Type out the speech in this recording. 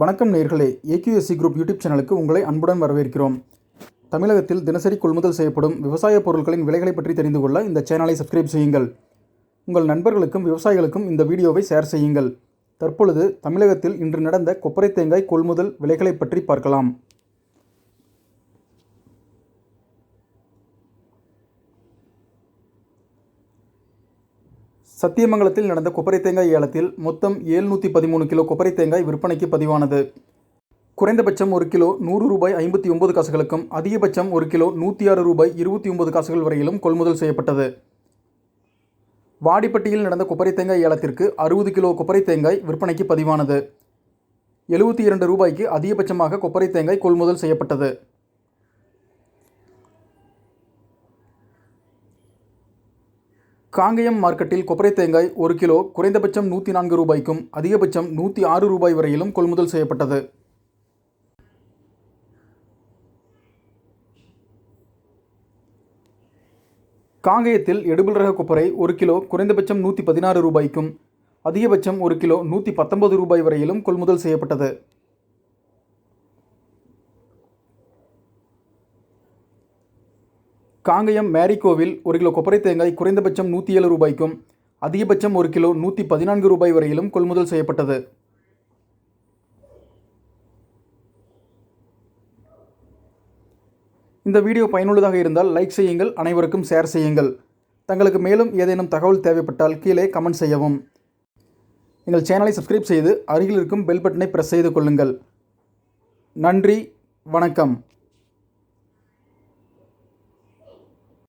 வணக்கம் நேர்களே. AQSC group YouTube சேனலுக்கு உங்களை அன்புடன் வரவேற்கிறோம். தமிழகத்தில் தினசரி கொள்முதல் செய்யப்படும் விவசாய பொருட்களின் விலைகளை பற்றி தெரிந்து கொள்ள இந்த சேனலை சப்ஸ்கிரைப் செய்யுங்கள். உங்கள் நண்பர்களுக்கும் விவசாயிகளுக்கும் இந்த வீடியோவை ஷேர் செய்யுங்கள். தற்பொழுது தமிழகத்தில் இன்று நடந்த கொப்பரை தேங்காய் கொள்முதல் விலைகளை பற்றி பார்க்கலாம். சத்தியமங்கலத்தில் நடந்த கொப்பரை தேங்காய் ஏலத்தில் மொத்தம் ஏழ்நூற்றி பதிமூணு கிலோ கொப்பரை தேங்காய் விற்பனைக்கு பதிவானது. குறைந்தபட்சம் ஒரு கிலோ நூறு ரூபாய் ஐம்பத்தி ஒன்பது காசுகளுக்கும் அதிகபட்சம் ஒரு கிலோ நூற்றி ஆறு ரூபாய் இருபத்தி ஒன்பது காசுகள் வரையிலும் கொள்முதல் செய்யப்பட்டது. வாடிப்பட்டியில் நடந்த கொப்பரை தேங்காய் ஏலத்திற்கு அறுபது கிலோ கொப்பரை தேங்காய் விற்பனைக்கு பதிவானது. எழுபத்தி இரண்டு ரூபாய்க்கு அதிகபட்சமாக கொப்பரை தேங்காய் கொள்முதல் செய்யப்பட்டது. காங்கயம் மார்க்கெட்டில் கொப்பரை தேங்காய் ஒரு கிலோ குறைந்தபட்சம் நூற்றி நான்கு ரூபாய்க்கும் அதிகபட்சம் நூற்றி ஆறு ரூபாய் வரையிலும் கொள்முதல் செய்யப்பட்டது. காங்கயத்தில் எடுபிள் ரக கொப்பரை ஒரு கிலோ குறைந்தபட்சம் நூற்றி பதினாறு ரூபாய்க்கும் அதிகபட்சம் ஒரு கிலோ நூற்றி பத்தொன்பது ரூபாய் வரையிலும் கொள்முதல் செய்யப்பட்டது. காங்கயம் மேரிகோவில் ஒரு கிலோ கொப்பரை தேங்காய் குறைந்தபட்சம் நூற்றி ஏழு ரூபாய்க்கும் அதிகபட்சம் ஒரு கிலோ நூற்றி பதினான்கு ரூபாய் வரையிலும் கொள்முதல் செய்யப்பட்டது. இந்த வீடியோ பயனுள்ளதாக இருந்தால் லைக் செய்யுங்கள் அனைவருக்கும் ஷேர் செய்யுங்கள். தங்களுக்கு மேலும் ஏதேனும் தகவல் தேவைப்பட்டால் கீழே கமெண்ட் செய்யவும். எங்கள் சேனலை சப்ஸ்கிரைப் செய்து அருகில் இருக்கும் பெல் பட்டனை ப்ரெஸ் செய்து கொள்ளுங்கள். நன்றி வணக்கம்.